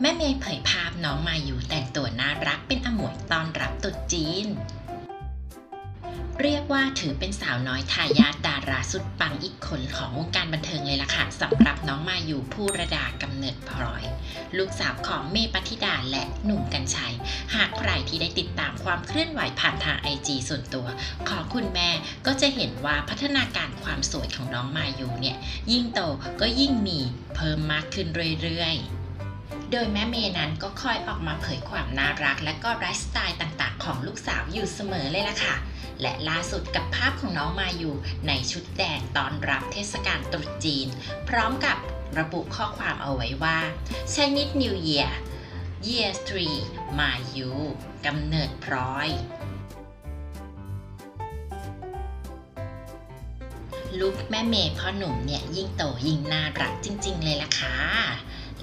แม่เมย์เผยภาพน้องมาอยู่แต่งตัวน่ารักเป็นอมวยตอนรับตรุษจีน เรียกว่าถือเป็นสาวน้อยทายาทดาราสุดปังอีกคนของวงการบันเทิงเลยล่ะค่ะสำหรับน้องมาอยู่ผู้ระดากำเนิดพลอย ลูกสาวของเมย์ปฏิดาและหนุ่มกัญชัย หากใครที่ได้ติดตามความเคลื่อนไหวผ่านทางไอจีส่วนตัวของคุณแม่ก็จะเห็นว่าพัฒนาการความสวยของน้องมาอยู่เนี่ย ยิ่งโตก็ยิ่งมีเพิ่มมากขึ้นเรื่อยๆ โดยแม่เมย์นั้นก็คอยออกมาเผยความน่ารัก และก็ไลฟ์สไตล์ต่างๆ ของลูกสาวอยู่เสมอเลยล่ะค่ะ และล่าสุดกับภาพของน้องมาอยู่ในชุดแดงตอนรับเทศกาลตรุษจีน พร้อมกับระบุข้อความเอาไว้ว่า Chinese New Year Year 3 มาอยู่กำเนิดพร้อยลูกแม่เมย์พ่อหนุ่มเนี่ยยิ่งโตยิ่งน่ารักจริง ๆ เลยล่ะค่ะ